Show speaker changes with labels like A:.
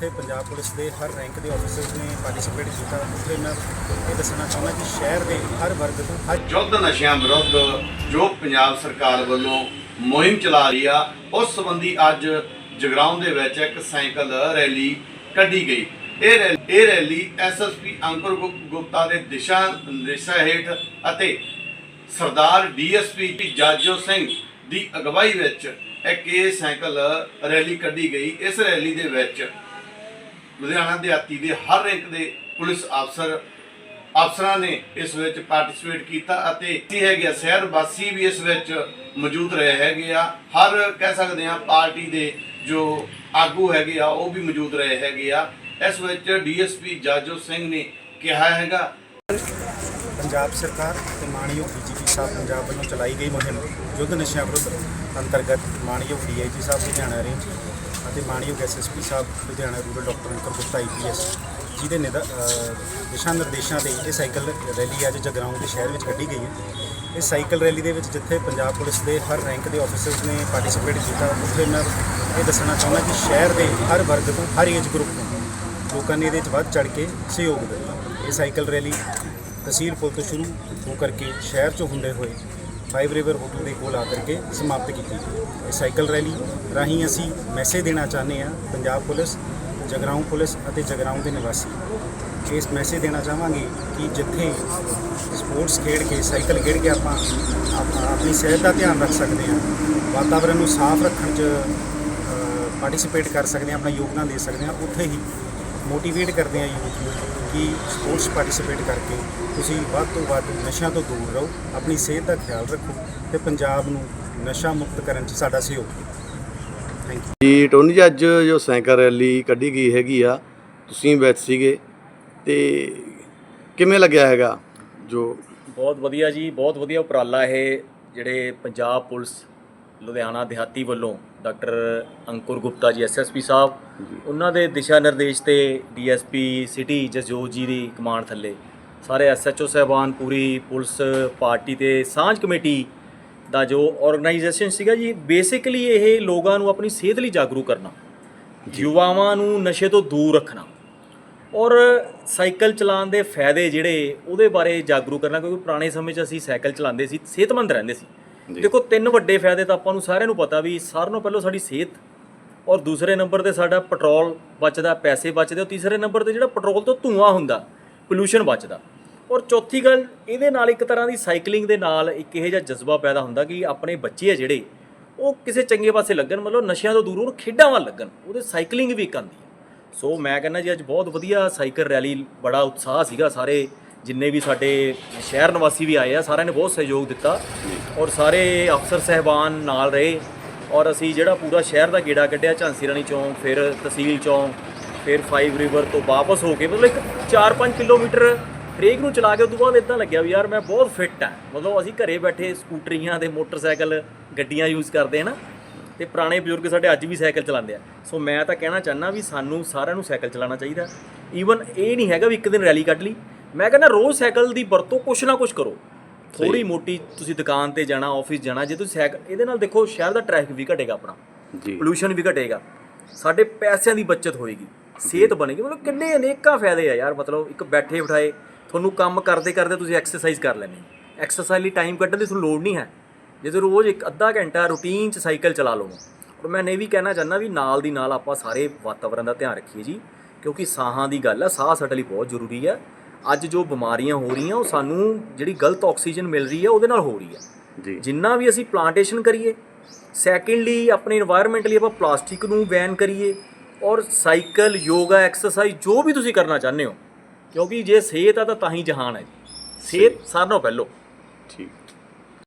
A: ਜਿੱਥੇ ਪੰਜਾਬ ਪੁਲਿਸ ਦੇ ਹਰ ਰੈਂਕ ਦੇ ਆਫੀਸਰਸ ਨੇ ਪਾਰਟਿਸਿਪੇਟ ਕੀਤਾ। ਉੱਥੇ ਮੈਂ ਇਹ ਦੱਸਣਾ ਚਾਹੁੰਦਾ ਕਿ ਸ਼ਹਿਰ ਦੇ ਹਰ ਵਰਗ ਤੋਂ ਹਰ
B: ਯੁੱਧ ਨਸ਼ਿਆਂ ਵਿਰੁੱਧ ਜੋ ਪੰਜਾਬ ਸਰਕਾਰ ਵੱਲੋਂ ਮੁਹਿੰਮ ਚਲਾ ਰਹੀ ਆ, ਉਸ ਸੰਬੰਧੀ ਅੱਜ ਜਗਰਾਉਂ ਦੇ ਵਿੱਚ ਇੱਕ ਸਾਈਕਲ ਰੈਲੀ ਕੱਢੀ ਗਈ। ਇਹ ਰੈਲੀ ਇਹ ਰੈਲੀ ਐਸਐਸਪੀ ਅੰਕੁਰ ਗੁਪਤਾ ਦੇ ਦਿਸ਼ਾ ਨਿਰਦੇਸ਼ਾਂ ਹੇਠ ਅਤੇ ਸਰਦਾਰ ਡੀਐਸਪੀ ਜਾਜੋ ਸਿੰਘ ਦੀ ਅਗਵਾਈ ਵਿੱਚ ਇੱਕ ਇਹ ਸਾਈਕਲ ਰੈਲੀ ਕੱਢੀ ਗਈ। ਇਸ ਰੈਲੀ ਦੇ ਵਿੱਚ ਲੁਧਿਆਣਾ ਦਿਹਾਤੀ ਦੇ ਹਰ ਰੈਂਕ ਦੇ ਪੁਲਿਸ ਅਫਸਰ, ਅਫਸਰਾਂ ਨੇ ਇਸ ਵਿੱਚ ਪਾਰਟਿਸਿਪੇਟ ਕੀਤਾ ਅਤੇ ਕੀ ਹੈਗੇ ਸ਼ਹਿਰ ਵਾਸੀ ਵੀ ਇਸ ਵਿੱਚ ਮੌਜੂਦ ਰਹੇ ਹੈਗੇ ਆ। ਹਰ ਕਹਿ ਸਕਦੇ ਆ ਪਾਰਟੀ ਦੇ ਜੋ ਆਗੂ ਹੈਗੇ ਆ, ਉਹ ਵੀ ਮੌਜੂਦ ਰਹੇ ਹੈਗੇ ਆ। ਇਸ ਵਿੱਚ ਡੀਐਸਪੀ ਜਾਜੋ ਸਿੰਘ ਨੇ ਕਿਹਾ ਹੈਗਾ।
A: ਪੰਜਾਬ ਸਰਕਾਰ ਤੇ ਮਾਣਯੋਗ ਡੀਜੀਪੀ ਸਾਹਿਬ ਪੰਜਾਬ ਵੱਲੋਂ ਚਲਾਈ ਗਈ ਮੁਹਿੰਮ ਯੁੱਧ ਨਸ਼ਿਆਂ ਵਿਰੁੱਧ ਅੰਤਰਗਤ ਮਾਣਯੋਗ ਡੀਆਈਜੀ ਸਾਹਿਬ ਲੁਧਿਆਣਾ ਰੇਂਜ ਅਤੇ ਮਾਣਯੋਗ ਐਸਐਸਪੀ ਸਾਹਿਬ Ludhiana rural doctor Ankur Gupta IPS ਜਿਹਦੇ ਨਿਦਾ- ਦਿਸ਼ਾ ਨਿਰਦੇਸ਼ਾਂ ਦੇ ਇਹ ਸਾਈਕਲ ਰੈਲੀ ਅੱਜ ਜਗਰਾਉਂ ਦੇ ਸ਼ਹਿਰ ਵਿੱਚ ਕੱਢੀ ਗਈ ਹੈ। ਇਸ ਸਾਈਕਲ ਰੈਲੀ ਦੇ ਵਿੱਚ ਜਿੱਥੇ ਪੰਜਾਬ ਪੁਲਿਸ ਦੇ ਹਰ ਰੈਂਕ ਦੇ ਆਫੀਸਰਸ ਨੇ ਪਾਰਟਿਸਿਪੇਟ ਕੀਤਾ, ਉੱਥੇ ਮੈਂ ਇਹ ਦੱਸਣਾ ਚਾਹੁੰਦਾ ਕਿ ਸ਼ਹਿਰ ਦੇ ਹਰ ਵਰਗ ਤੋਂ ਹਰ ਏਜ ਗਰੁੱਪ ਤੋਂ ਲੋਕਾਂ ਨੇ ਇਹਦੇ ਵਿੱਚ ਵੱਧ ਚੜ ਕੇ ਸਹਿਯੋਗ ਦਿੱਤਾ। ਇਹ ਸਾਈਕਲ ਰੈਲੀ ਤਹਿਸੀਲ ਪੁਲ ਤੋਂ ਸ਼ੁਰੂ ਹੋ ਕਰਕੇ ਸ਼ਹਿਰ ਚੋਂ ਹੁੰਦੇ ਹੋਏ ਫਾਈਵ ਰਿਵਰ ਹੋਟਲ ਦੇ ਕੋਲ ਆ ਕਰਕੇ ਸਮਾਪਤ ਕੀਤੀ। ਇਹ ਸਾਈਕਲ ਰੈਲੀ ਰਾਹੀਂ ਅਸੀਂ ਮੈਸੇਜ ਦੇਣਾ ਚਾਹੁੰਦੇ ਹਾਂ ਪੰਜਾਬ ਪੁਲਿਸ, ਜਗਰਾਉਂ ਪੁਲਿਸ ਅਤੇ ਜਗਰਾਉਂ ਦੇ ਨਿਵਾਸੀ। ਇਸ ਮੈਸੇਜ ਦੇਣਾ ਚਾਹਾਂਗੇ ਕਿ ਜਿੱਥੇ ਸਪੋਰਟਸ ਖੇਡ ਕੇ, ਸਾਈਕਲ ਖੇਡ ਕੇ ਆਪਾਂ ਆਪ- ਆਪਣੀ ਸਿਹਤ ਦਾ ਧਿਆਨ ਰੱਖ ਸਕਦੇ ਹਾਂ ਵਾਤਾਵਰਣ ਨੂੰ ਸਾਫ਼ ਰੱਖਣ 'ਚ ਪਾਰਟਿਸਿਪੇਟ ਕਰ ਸਕਦੇ ਹਾਂ, ਆਪਣਾ ਯੋਗਦਾਨ ਦੇ ਸਕਦੇ ਹਾਂ, ਉੱਥੇ ਹੀ ਮੋਟੀਵੇਟ ਕਰਦੇ ਹਾਂ ਯੂਥ ਨੂੰ ਕਿ ਸਪੋਰਟਸ ਪਾਰਟਿਸਿਪੇਟ ਕਰਕੇ ਤੁਸੀਂ ਵੱਧ ਤੋਂ ਵੱਧ ਨਸ਼ਿਆਂ ਤੋਂ ਦੂਰ ਰਹੋ ਆਪਣੀ ਸਿਹਤ ਦਾ ਖਿਆਲ ਰੱਖੋ ਤੇ ਪੰਜਾਬ ਨੂੰ ਨਸ਼ਾ ਮੁਕਤ ਕਰਨ 'ਚ ਸਾਡਾ ਸਹਿਯੋਗ ਦਿਓ। ਥੈਂਕ ਯੂ
B: ਜੀ ਟੋਨੀ ਜੀ ਅੱਜ ਜੋ ਸਾਈਕਲ ਰੈਲੀ ਕੱਢੀ ਗਈ ਹੈਗੀ ਆ ਤੁਸੀਂ ਵਿੱਚ ਸੀਗੇ ਤੇ ਕਿਵੇਂ ਲੱਗਿਆ ਹੈਗਾ ਜੋ
C: ਬਹੁਤ ਵਧੀਆ ਜੀ ਬਹੁਤ ਵਧੀਆ ਉਪਰਾਲਾ ਇਹ ਜਿਹੜੇ ਪੰਜਾਬ ਪੁਲਿਸ ਲੁਧਿਆਣਾ ਦਿਹਾਤੀ ਵੱਲੋਂ ਡਾਕਟਰ ਅੰਕੁਰ ਗੁਪਤਾ ਜੀ ਐਸਐਸਪੀ ਸਾਹਿਬ ਉਹਨਾਂ ਦੇ ਦਿਸ਼ਾ ਨਿਰਦੇਸ਼ ਤੇ ਡੀਐਸਪੀ ਸਿਟੀ ਜਸਜੋਤ ਜੀ ਦੀ ਕਮਾਂਡ ਥੱਲੇ। ਸਾਰੇ ਐਸਐਚਓ ਸਹਿਬਾਨ ਪੂਰੀ ਪੁਲਿਸ ਪਾਰਟੀ ਤੇ ਸਾਂਝ ਕਮੇਟੀ ਦਾ ਜੋ ਆਰਗੇਨਾਈਜੇਸ਼ਨ ਸੀਗਾ ਜੀ ਬੇਸਿਕਲੀ ਇਹ ਲੋਕਾਂ ਨੂੰ ਆਪਣੀ ਸਿਹਤ ਲਈ ਜਾਗਰੂਕ ਕਰਨਾ ਯੁਵਾਵਾਂ ਨੂੰ ਨਸ਼ੇ ਤੋਂ ਦੂਰ ਰੱਖਣਾ ਔਰ ਸਾਈਕਲ ਚਲਾਉਣ ਦੇ ਫਾਇਦੇ ਜਿਹੜੇ ਉਹਦੇ ਬਾਰੇ ਜਾਗਰੂਕ ਕਰਨਾ ਕਿਉਂਕਿ ਪੁਰਾਣੇ ਸਮੇਂ 'ਚ ਅਸੀਂ ਸਾਈਕਲ ਚਲਾਉਂਦੇ ਸੀ ਸਿਹਤਮੰਦ ਰਹਿੰਦੇ ਸੀ। ਦੇਖੋ, ਤਿੰਨ ਵੱਡੇ ਫਾਇਦੇ ਤਾਂ ਆਪਾਂ ਨੂੰ ਸਾਰਿਆਂ ਨੂੰ ਪਤਾ ਵੀ ਸਾਰਿਆਂ ਨੂੰ ਪਹਿਲਾਂ ਸਾਡੀ ਸਿਹਤ ਔਰ ਦੂਸਰੇ ਨੰਬਰ ਤੇ ਸਾਡਾ ਪੈਟਰੋਲ ਬਚਦਾ, ਪੈਸੇ ਬਚਦੇ ਔਰ ਤੀਸਰੇ ਨੰਬਰ ਤੇ ਜਿਹੜਾ ਪੈਟਰੋਲ ਤੋਂ ਧੂਆਂ ਹੁੰਦਾ, ਪੋਲੂਸ਼ਨ ਬਚਦਾ। ਔਰ ਚੌਥੀ ਗੱਲ, ਇਹਦੇ ਨਾਲ ਇੱਕ ਤਰ੍ਹਾਂ ਦੀ ਸਾਈਕਲਿੰਗ ਦੇ ਨਾਲ ਇੱਕ ਇਹੋ ਜਿਹਾ ਜਜ਼ਬਾ ਪੈਦਾ ਹੁੰਦਾ ਕਿ ਆਪਣੇ ਬੱਚੇ ਆ ਜਿਹੜੇ, ਉਹ ਕਿਸੇ ਚੰਗੇ ਪਾਸੇ ਲੱਗਣ, ਮਤਲਬ ਨਸ਼ਿਆਂ ਤੋਂ ਦੂਰ ਹੋਣ, ਖੇਡਾਂ ਵੱਲ ਲੱਗਣ, ਉਹਦੇ ਸਾਈਕਲਿੰਗ ਵੀ ਇੱਕ ਆਉਂਦੀ ਹੈ। ਸੋ ਮੈਂ ਕਹਿੰਦਾ ਜੀ, ਅੱਜ ਬਹੁਤ ਵਧੀਆ ਸਾਈਕਲ ਰੈਲੀ, ਬੜਾ ਉਤਸ਼ਾਹ ਸੀਗਾ ਸਾਰੇ, ਜਿੰਨੇ ਵੀ ਸਾਡੇ ਸ਼ਹਿਰ ਨਿਵਾਸੀ ਵੀ ਆਏ ਆ, ਸਾਰਿਆਂ ਨੇ ਬਹੁਤ ਸਹਿਯੋਗ ਦਿੱਤਾ। ਔਰ ਸਾਰੇ ਅਫਸਰ ਸਹਿਬਾਨ ਨਾਲ ਰਹੇ ਔਰ ਅਸੀਂ ਜਿਹੜਾ ਪੂਰਾ ਸ਼ਹਿਰ ਦਾ ਗੇੜਾ ਕੱਢਿਆ, ਝਾਂਸੀ ਰਾਣੀ ਚੌਂਕ, ਫਿਰ ਤਹਿਸੀਲ ਚੌਂਕ, ਫਿਰ ਫਾਈਵ ਰਿਵਰ ਤੋਂ ਵਾਪਸ ਹੋ ਕੇ ਮਤਲਬ ਇੱਕ 4-5 ਕਿਲੋਮੀਟਰ ਹਰੇਕ ਨੂੰ ਚਲਾ ਕੇ ਉਸ ਤੋਂ ਬਾਅਦ ਇਦਾਂ ਲੱਗਿਆ ਵੀ ਯਾਰ ਮੈਂ ਬਹੁਤ ਫਿੱਟ ਆ ਮਤਲਬ ਅਸੀਂ ਘਰੇ ਬੈਠੇ ਸਕੂਟਰੀਆਂ ਤੇ ਮੋਟਰਸਾਈਕਲ, ਗੱਡੀਆਂ ਯੂਜ਼ ਕਰਦੇ ਆ ਨਾ ਤੇ ਪੁਰਾਣੇ ਬਜ਼ੁਰਗ ਸਾਡੇ ਅੱਜ ਵੀ ਸਾਈਕਲ ਚਲਾਉਂਦੇ ਆ। ਸੋ ਮੈਂ ਤਾਂ ਕਹਿਣਾ ਚਾਹੁੰਦਾ ਵੀ ਸਾਨੂੰ ਸਾਰਿਆਂ ਨੂੰ ਸਾਈਕਲ ਚਲਾਉਣਾ ਚਾਹੀਦਾ। ਈਵਨ ਇਹ ਨਹੀਂ ਹੈਗਾ ਵੀ ਇੱਕ ਦਿਨ ਰੈਲੀ ਕੱਢ ਲਈ। ਮੈਂ ਕਹਿੰਦਾ ਰੋਜ਼ ਸਾਈਕਲ ਦੀ ਵਰਤੋਂ ਕੁਛ ਨਾ ਕੁਛ ਕਰੋ। ਥੋੜੀ ਮੋਟੀ ਤੁਸੀਂ ਦੁਕਾਨ ਤੇ ਜਾਣਾ ਆਫਿਸ ਜਾਣਾ ਜੇ ਤੁਸੀਂ ਸਾਈਕਲ ਇਹਦੇ ਨਾਲ ਦੇਖੋ ਸ਼ਹਿਰ ਦਾ ਟ੍ਰੈਫਿਕ ਵੀ ਘਟੇਗਾ ਆਪਣਾ।
B: ਜੀ।
C: ਪੋਲੂਸ਼ਨ ਵੀ ਘਟੇਗਾ। ਸਾਡੇ ਪੈਸਿਆਂ ਦੀ ਬਚਤ ਹੋਏਗੀ। ਸਿਹਤ ਬਣੇਗੀ। ਮਤਲਬ ਕਿੰਨੇ ਅਨੇਕਾਂ ਫਾਇਦੇ ਆ ਯਾਰ। ਮਤਲਬ ਇੱਕ ਬੈਠੇ ਬਿਠਾਏ ਤੁਹਾਨੂੰ ਕੰਮ ਕਰਦੇ ਕਰਦੇ ਤੁਸੀਂ ਐਕਸਰਸਾਈਜ਼ ਕਰ ਲੈਣੀ ਐਕਸਰਸਾਈਜ਼ ਲਈ ਟਾਈਮ ਕੱਢਣ ਦੀ ਤੁਹਾਨੂੰ ਲੋੜ ਨਹੀਂ ਹੈ। ਜੇ ਤੁਸੀਂ ਰੋਜ਼ ਇੱਕ ਅੱਧਾ ਘੰਟਾ ਰੂਟੀਨ 'ਚ ਸਾਈਕਲ ਚਲਾ ਲਓ। ਔਰ ਮੈਂ ਇਹ ਵੀ ਕਹਿਣਾ ਚਾਹੁੰਦਾ ਵੀ ਨਾਲ ਦੀ ਨਾਲ ਆਪਾਂ ਸਾਰੇ ਵਾਤਾਵਰਣ ਦਾ ਧਿਆਨ ਰੱਖੀਏ ਜੀ। ਕਿਉਂਕਿ ਸਾਹਾਂ ਦੀ ਗੱਲ ਆ ਸਾਹ ਸਾਡੇ ਲਈ ਬਹੁਤ ਜ਼ਰੂਰੀ ਹੈ ਅੱਜ ਜੋ ਬਿਮਾਰੀਆਂ ਹੋ ਰਹੀਆਂ ਉਹ ਸਾਨੂੰ ਜਿਹੜੀ ਗਲਤ ਆਕਸੀਜਨ ਮਿਲ ਰਹੀ ਹੈ ਉਹਦੇ ਨਾਲ ਹੋ ਰਹੀ ਹੈ।
B: ਜੀ।
C: ਜਿੰਨਾ ਵੀ ਅਸੀਂ ਪਲਾਂਟੇਸ਼ਨ ਕਰੀਏ ਸੈਕੰਡਲੀ ਆਪਣੇ এনवायरमेंट ਲਈ ਆਪਾਂ ਪਲਾਸਟਿਕ ਨੂੰ ਬੈਨ ਕਰੀਏ ਔਰ ਸਾਈਕਲ ਯੋਗਾ ਐਕਸਰਸਾਈਜ਼ ਜੋ ਵੀ ਤੁਸੀਂ ਕਰਨਾ ਚਾਹੁੰਦੇ ਹੋ ਕਿਉਂਕਿ ਜੇ ਸਿਹਤ ਆ ਤਾਂ ਤਾਂ ਹੀ ਜਹਾਨ ਹੈ ਜੀ। ਸਿਹਤ ਸਾਰਿਆਂ ਨਾਲੋਂ ਪਹਿਲੋ।
B: ਠੀਕ।